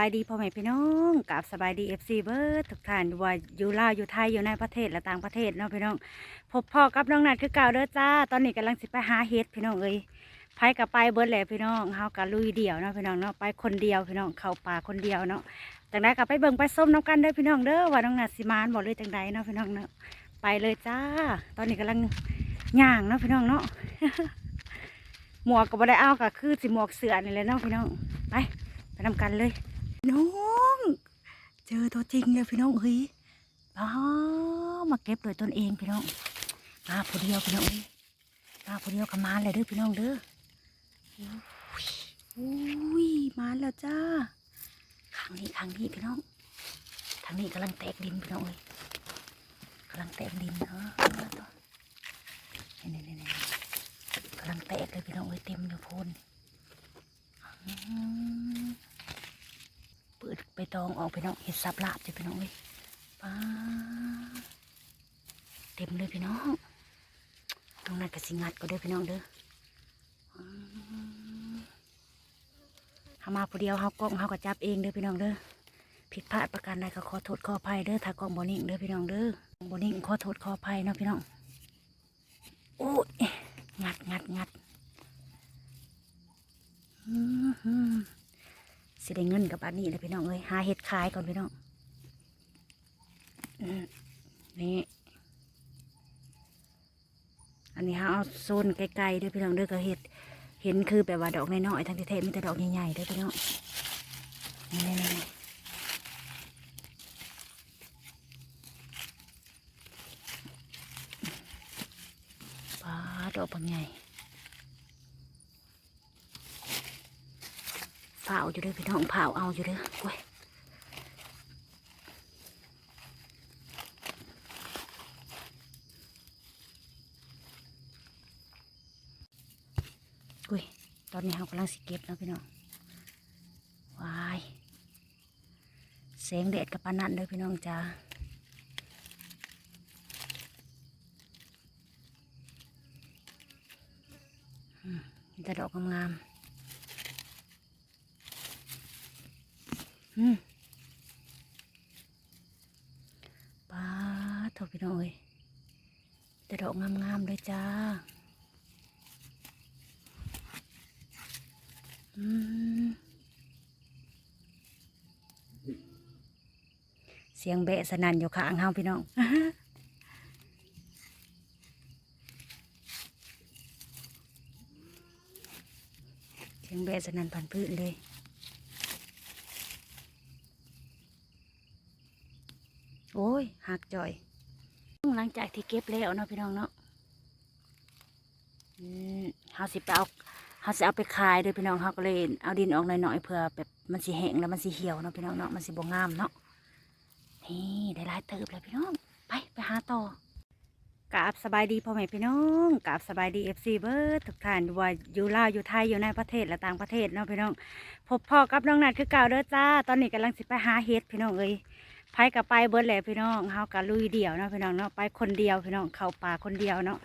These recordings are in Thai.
บายดีพ่อแม่พี่น้องกับสบายดีเอฟซีเบิร์ดทุกท่านว่าอยู่ลาวอยู่ไทยอยู่ในประเทศและต่างประเทศเนาะพี่น้องพบพ่อกับน้องนัดคือเก่าเด้อจ้า ตอนนี้กำลังสิไปหาเฮ็ดพี่น้องเอ้ยไผกับไปเบิร์ดแหละพี่น้องเฮากับลุยเดี่ยวเนาะพี่น้องเนาะไปคนเดียวพี่น้องเข้าป่าคนเดียวเนาะจากนั้นก็ไปเบิ่งไปส้มน้ำกันเด้อพี่น้องเด้อว่าน้องนัดสิมานบอกเลยจังใดเนาะพี่น้องเนาะไปเลยจ้า ตอนนี้กำลังย่างเนาะพี่น้องเนาะหมวกก็บ่ได้เอาก็คือสิหมวกเสือนี่แหละเนาะพี่น้องไปไปทำกันเลย น้อง เจอตัวจริงเลยพี่น้องเฮ้ยอ้ามาเก็บโดยตนเองพี่น้องมาผู้เดียวพี่น้องเอ้ยมาผู้เดียวกับมาเลยเด้อพี่น้องเด้ออุ้ยอุ้ยมาแล้วจ้าครั้งนี้ครั้งนี้พี่น้องทางนี้กำลังแตกดินพี่น้องเอ้ยกำลังแตกดินเนาะนี่นี่นี่นี่กำลังแตกเลยพี่น้องเอ้ยเต็มอยู่โพน เปิดไปตองออกไปน้องเห็ดสับลาบจะพี่น้องเว้ยป้าเต็มเลยพี่น้องตรงนั้นก็สิงัดก็เด้อพี่น้องเด้ออืมามาผู้เดียวเฮากล้องเฮาก็จับเองเด้อพี่น้องเด้อผิดพลาดประการใดก็ขอโทษขออภัยเด้อถ้ากล้องบอนิ่งเด้อพี่น้องเด้อบอนิ่งขอโทษขออภัยเนาะพี่น้องโอ้ยงัดงัดงัดอือ สิได้เงินกับอันนี้เลยพี่น้องเอ้ยหาเห็ดขายก่อนพี่น้องนี่อันนี้ฮะเอาโซนไกลๆด้วยพี่น้องด้อก็เห็ดเห็นคือแบบว่าดอกน้อยๆทั้งเท้มีแต่ดอกใหญ่ๆด้วยพี่น้องนี่ป้าดอกบางใหญ่ ผาอยู่เด้อพี่น้องเผาเอาอยู่เด้อโอ้ยอุ้ยตอนนี้เรากำลังสิเก็บแล้วพี่น้องวายแสงแดดกับปานันเด้อพี่น้องจ้ามีแต่ดอกงามๆ อืม ป้าดโทษพี่น้องเอ้ยแต่ดอกงามๆเลยจ้า อืมเสียงแบะสนั่นอยู่ข้างเฮาพี่น้อง เสียงแบะสนั่นผ่านพื้นเลย โอ้ย หักจ่อยหลังจากที่เก็บแล้วเนาะพี่น้องเนาะเฮาสิไปเอาเฮาสิเอาไปขายเด้วยพี่น้องเฮาก็เลยเอาดินออกหน่อยๆเพื่อแบบมันสิแห้งแล้วมันสิเหี่ยวเนาะพี่น้องเนาะมันสิบ่งามเนาะนี่ได้หลายเติบแล้วพี่น้องไปไปหาต่อกราบสบายดีพ่อแม่พี่น้องกราบสบายดีเอฟซีเบิร์ดทุกท่านว่าอยู่ลาวอยู่ไทยอยู่ในประเทศและต่างประเทศเนาะพี่น้องพบพ่อกับน้องนัดคือเก่าเด้อจ้า ตอนนี้กำลังสิไปหาเฮ็ดพี่น้องเอ้ย ไผกับไปเบิร์ดแหละพี่น้องเฮากับลุยเดี่ยวเนาะพี่น้องเนาะไปคนเดียวพี่น้องเข้าป่าคนเดียวเนาะ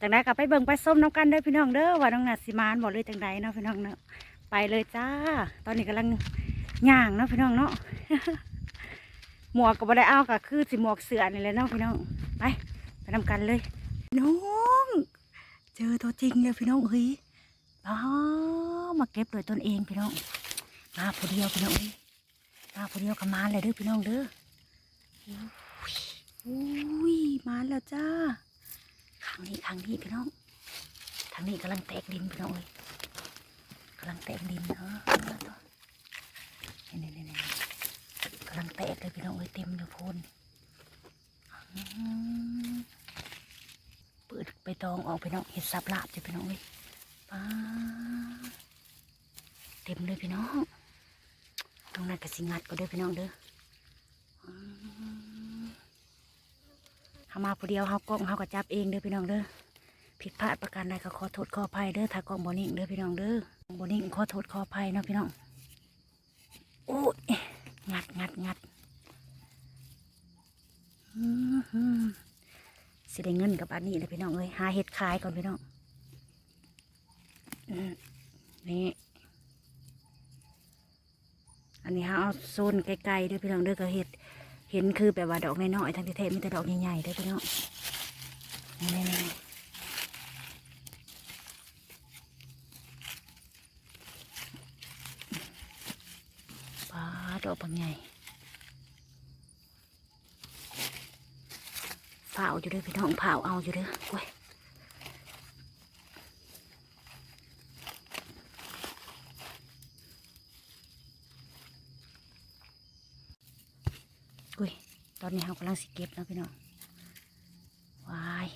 จากนั้นก็ไปเบิ่งไปส้มน้ำกันเด้อพี่น้องเด้อว่าน้องนัดสิมานบอกเลยจังใดเนาะพี่น้องเนาะไปเลยจ้า ตอนนี้กำลังย่างเนาะพี่น้องเนาะหมวกก็บ่ได้เอาก็คือสิหมวกเสือนี่แหละเนาะพี่น้องไปไปทำกันเลย น้องเจอตัวจริงเลยพี่น้องเฮ้ยอ้ามาเก็บโดยตนเองพี่น้องมาผู้เดียวพี่น้องมาผู้เดียวกับมาเลยเด้อพี่น้องเด้อ อุ้ยมาแล้วจ้าครั้งนี้ครั้งนี้พี่น้องทางนี้กำลังแตกดินพี่น้องเอ้ยกำลังแตกดินเนาะนี่นี่นี่นี่กำลังแตกเลยพี่น้องเอ้ยเต็มอยู่โพนอืมเปิดไปตองออกพี่น้องเห็ดสับลาบจ้ะพี่น้องเอ้ยป้าเต็มเลยพี่น้องตรงนั้นก็สิงัดก็เด้อพี่น้องเด้อ เฮามาผู้เดียวเฮากล้องเฮาก็จับเองเด้อพี่น้องเด้อผิดพลาดประการใดก็ขอโทษขออภัยเด้อถ้ากล้องบนิ่งเด้อพี่น้องเด้อบนิ่งขอโทษขออภัยเนาะพี่น้องโอ้ยงัดงัดงัดสิได้เงินกับอันนี้เลยพี่น้องเอ้ยหาเห็ดขายก่อนพี่น้องนี่อันนี้เขาเอาโซนไกลๆเด้วยพี่น้องเด้อก็เห็ด เห็นคือแบบว่าดอกน้อยๆทั้งที่แท้มีแต่ดอกใหญ่ๆเด้อพี่น้องนี่ปลาดอกบางใหญ่เผาอยู่ด้วยพี่น้องเผาเอาอยู่ด้วยเว้ย อุ้ย ตอนนี้เรากำลังสิเก็บนะพี่น้องวาย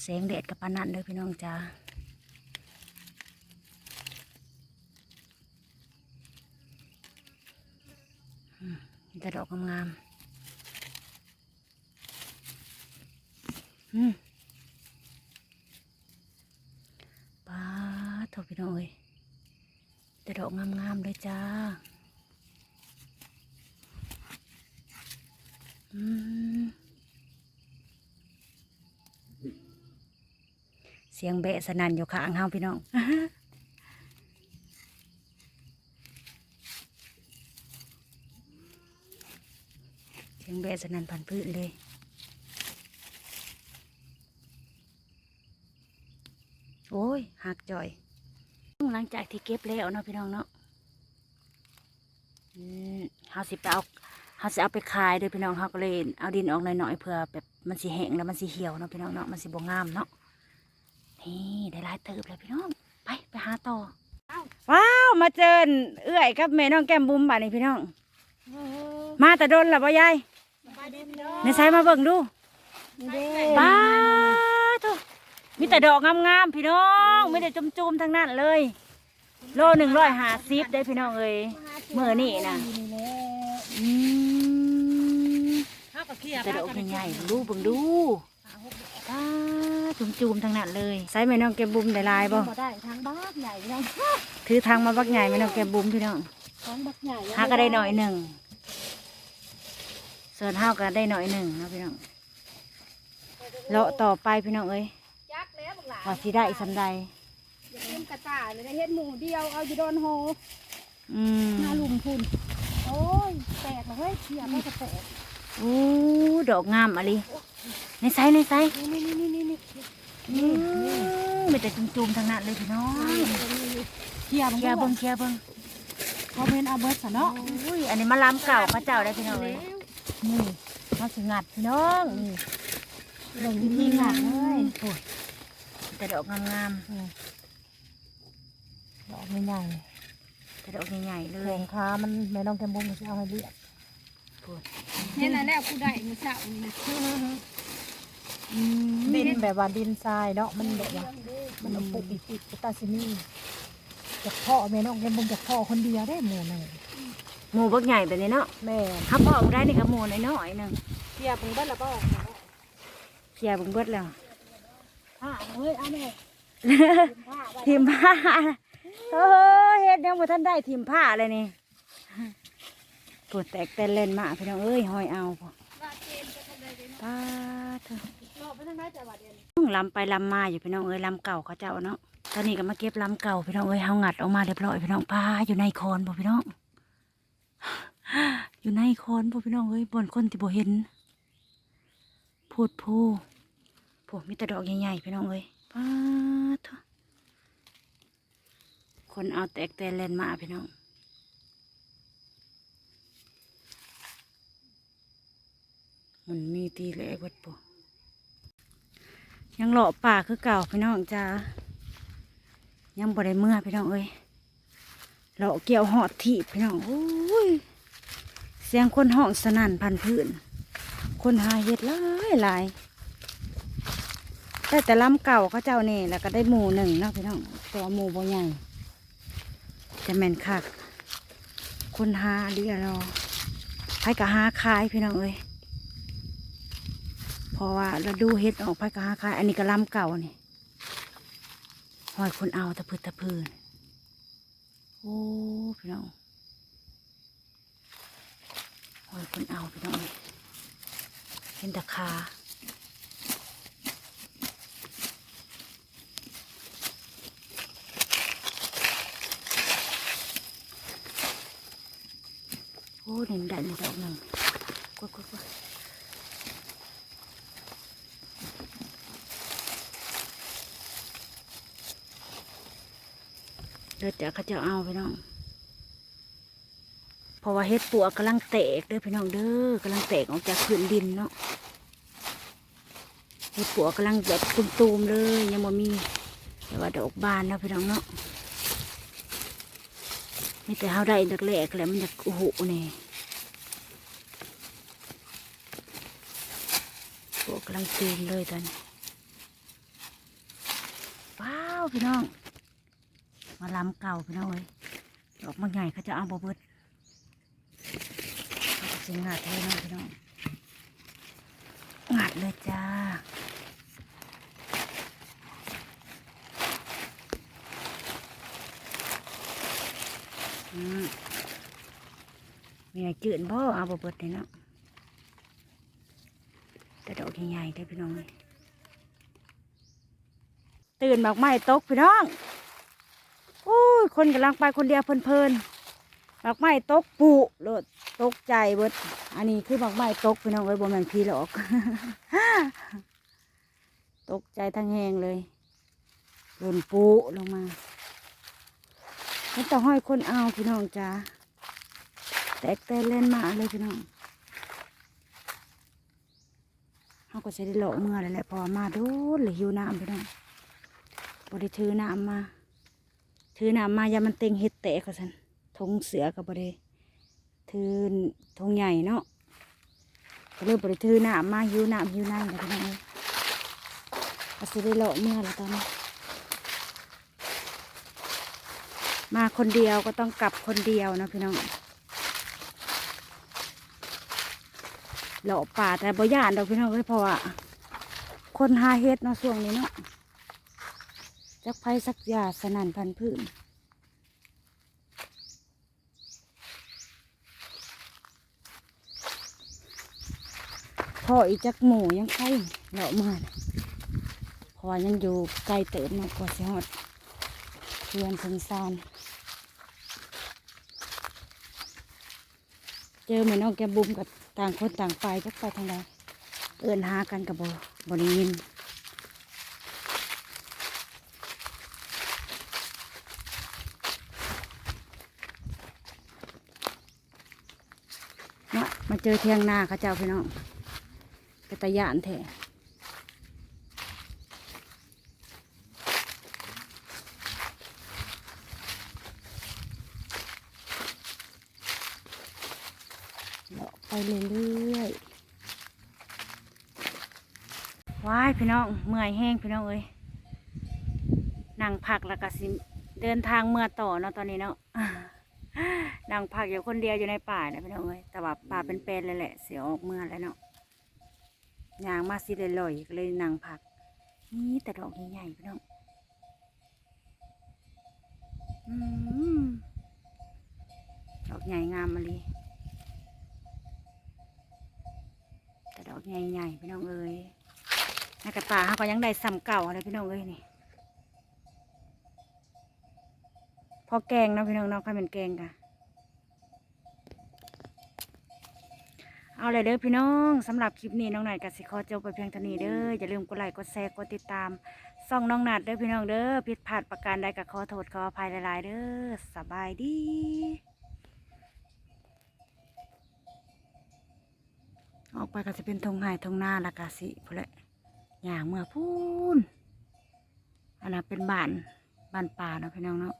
แสงแดดกับปานันเลยพี่น้องจ้าอืมแต่ดอกงามๆอืมป้าดโถพี่น้องเอ้ยแต่ดอกงามๆเลยจ้า อืม เสียงแบะสนั่นอยู่ข้างเฮาพี่น้องเสียงแบะสนั่นพันพื้นเลยโอ้ยหักจ่อย หลังจากที่เก็บแล้วเนาะพี่น้องเนาะอืมเฮาสิไปเอา เฮาสิเอาไปขายเด้อพี่น้องเฮาก็เลยเอาดินออกหน่อยๆเพื่อแบบมันสิแห้งแล้วมันสิเหี่ยวเนาะพี่น้องเนาะมันสิบ่งามเนาะนี่ได้หลายเติบเลยพี่น้องไปไปหาต่อว้าวมาเจอเอื้อยกับแม่น้องแก้มบุ้มบ่านี่พี่น้อง มาแต่โดนแล้วบ่ยายในใช้มาเบิ่งดูป้าทุมีแต่ดอกงามๆพี่น้องไมีแต่จุ่มๆทั้งนั้นเลย โลหนึ่งร้อยหาสิบได้พี่น้องเอ้ยเมื่อนี่นะอืม กับเขียแต่ดอกใหญ่ๆดูเบิ่งดูป้าจุ่มๆทั้งนั้นเลยใส่แม่น้องแก้มบุ้มได้หลายบ่บ่ได้ทางบ้านใหญ่นะถือทางมาบักใหญ่แม่น้องแก้มบุ้มพี่น้องท้องบักใหญ่หาก็ได้หน่อยหนึ่งส่วนเฮาก็ได้หน่อยหนึ่งนะพี่น้องเลาะต่อไปพี่น้องเอ้ยยักษ์แล้วบักหลาว่าสิได้สำใดอย่าเล่นกระต่ายเลยนะเฮ็ดหมูเดียวเอาอยู่โดนโฮอืมหน้าลุมพุ่นโอ้ยแตกเลยเฮ้ยเขียไม่กระแตก โอ้ดอกงามอะลิในไซในไซนี่นี่นี่นี่นี่อืมมีแต่จุ่มๆทางนั้นเลยพี่น้องเขียมันเคลียร์เบิ่งเคลียร์เบิ่งเขาเป็นอาเบิร์ตเนาะอุ้ยอันนี้มาล้ำเก่าเขาเจ้าได้พี่น้องเอ้ยนี่มาสิงัดพี่น้องนี่ลงวิธีงัดเลยโอ้ยแต่ดอกงามดอกใหญ่ๆแต่ดอกใหญ่ๆเลๆแขยงขามันแม่น้องแกมบุ้งจะเอาให้เรียบ พูดเห็นแล้วกูได้มือเสานี่นะอืมดินแบบว่าดินทรายเนาะมันแบบว่ามันเอาปุกปิดๆตาซินี่จากพ่อแม่น้องแกมบุ้งจากพ่อคนเดียวได้หมูหนึ่งหมูบักใหญ่แบบนี้เนาะแม่ถ้าพ่อเอาได้นี่ก็หมูน้อยๆหนึงเทียบมึงได้แล้วก็เคลียร์เบิ่งเบิดแล้วผ้าเฮ้ยเอาแม่ทีมผ้าเฮ้ยเฮ็ดยังบ่ทันได้ทีมผ้าเลยนี่ ปวดแตกแต่เล่นมาพี่น้องเอ้ยหอยเอาพอป้าเถอะรองไหนแต่ว่าเดียนี้ลำไปลำมาอยู่พี่น้องเอ้ยลำเก่าเขาเจ้าเนาะตอนนี้ก็มาเก็บลำเก่าพี่น้องเอ้ยเฮางัดออกมาเรียบร้อยพี่น้องป้าอยู่ในโคนบ่พี่น้องอยู่ในโคนบ่พี่น้องเอ้ยบนคนที่บ่เห็นพูดพูพูมีแต่ดอกใหญ่ๆพี่น้องเอ้ยป้าเถอะคนเอาแตกแต่เล่นมาพี่น้อง มันมีตีเล็กวัดปยังเลาะป่าคือเก่าพี่น้องจ้ายังบ่ได้เมื่อพี่น้องเอ้ยเลาะเกี่ยวหอดถีบพี่น้องโอ้ยเสียงคนห้องสนั่นพันพื้น คนหาเห็ดหลายหลายแต่แต่ลำเก่าเขาเจ้านี่แล้วก็ได้หมูหนึ่งเนาะพี่น้องตัวหมูบ่ใหญ่จะแมนคัก คนหาเดียวรอไปกับหาขายพี่น้องเอ้ย ราะว่าเราดูเห็ดออกไปกับหาขายอันนี้ก็ลำเก่านี่หอยคนเอาตะพืดตะพืนโอ้พี่น้องหอยคนเอาพี่น้องเอ้ยเห็นตะคาโอ้เห็นได้ในดอกหนึ่งกดกดกด เดี๋ยวเดี๋ยวเขาจะเอาพี่น้องเพราะว่าเฮ็ดปัวกำลังแตกเด้อพี่น้องเด้อกำลังแตกออกจากพื้นดินเนาะเฮ็ดปัวกำลังแบบตุ่มๆเลยยังบ่มี แต่ว่าดอกบานนะพี่น้องเนาะมีแต่เฮาได้ดอกแรกแล้วมันจะโอ้โหนี่ปัวกำลังตูมเลยตอนนี้ว้าวพี่น้อง มาลำเก่าพี่น้องเอ้ยดอกมันใหญ่เขาจะเอาบ่เบิดจะสิงัดเลยนะพี่น้องงัดเลยจ้าอืมมีอะไรจืดบ่เอาบ่เบิดเลยเนาะแต่ดอกใหญ่ๆได้พี่น้องเลยตื่นบักไม้ตกพี่น้อง ยคนกำลังไปคนเดียวเพลินๆดอกไม้ตกปุโลดตกใจเบิด อันนี้คือดอกไม้ตกพี่น้องเอ้ยบ่แม่นพีหรอก ตกใจทั้งแหงเลยหล่นปุลงมาไม่ต้องห้อยคนเอาพี่น้องจ้าแตกแต่เล่นมาเลยพี่น้องเขาก็จะได้เลาะเมื่อเลยแหละพอมาดูเลยหิวน้ำพี่น้องบริถือน้ำมา ถือน้ำมายามันเต็งเฮ็ดแตกก็สันทงเสือกับบริถือทงใหญ่เนาะก็เลยบริถือน้ำมาหิวน้ำหิวน้ำเลยพี่น้องเอ้ยก็สิได้เลาะเมื่อแล้วตอนนี้มาคนเดียวก็ต้องกลับคนเดียวนะพี่น้องเลาะป่าแต่บ่ย่านดอกพี่น้องเอ้ยเพราะว่าคนหาเฮ็ดเนาะช่วงนี้เนาะ จักไผสักยาสนั่นพันพื้นพ่ออีจักหมูยังไข่เหลาะมาน่ะเพราะว่ายังอยู่ไกลเติมมากกว่าสิฮอดเพื่อนสงสารเจอเหมือนน้องแกบุมกับต่างคนต่างไปจักไปทางใดเอินหากันกับบบบริยิน เจอเทียงนาเขาเจ้าพี่น้องเป็นตยานแท้เลาะไปเรื่อยๆว้ายพี่น้องเมื่อยแห้งพี่น้องเอ้ยนั่งพักแล้วก็สิเดินทางเมื่อต่อเนาะตอนนี้เนาะ นั่งพักอยู่คนเดียวอยู่ในป่าเนี่ยพี่น้องเอ้ยแต่ว่าป่าเป็นเป็นเลยแหละ เสียออกเมื่อแล้วเนาะยางมาสิเลยลอยๆก็เลยนั่งพัก นี่แต่ดอกใหญ่ๆพี่น้องอืมดอกใหญ่งามมาเลยแต่ดอกใหญ่ๆพี่น้องเอ้ยในกระตาเขาก็ยังได้ซ้ำเก่าอะไรพี่น้องเอ้ยนี่พอแกงเนาะพี่น้องเนาะใครเป็นแกงกะ เอาเลยเด้อพี่น้องสำหรับคลิปนี้น้องหนัดกับสิขอจบไปเพียงเท่านี้เด้ออย่าลืมกดไลค์กดแชร์กดติดตามส่องน้องหนัดเด้อพี่น้องเด้อผิดพลาดประการใดก็ขอโทษขออภัยหลายๆเด้อสบายดีออกไปก็จะเป็นทงไห่ทงหน้าละกาสิพุ่นแหละอย่างเมื่อพูนอันนั้นเป็นบ้านบ้านป่าเนาะพี่น้องเนาะ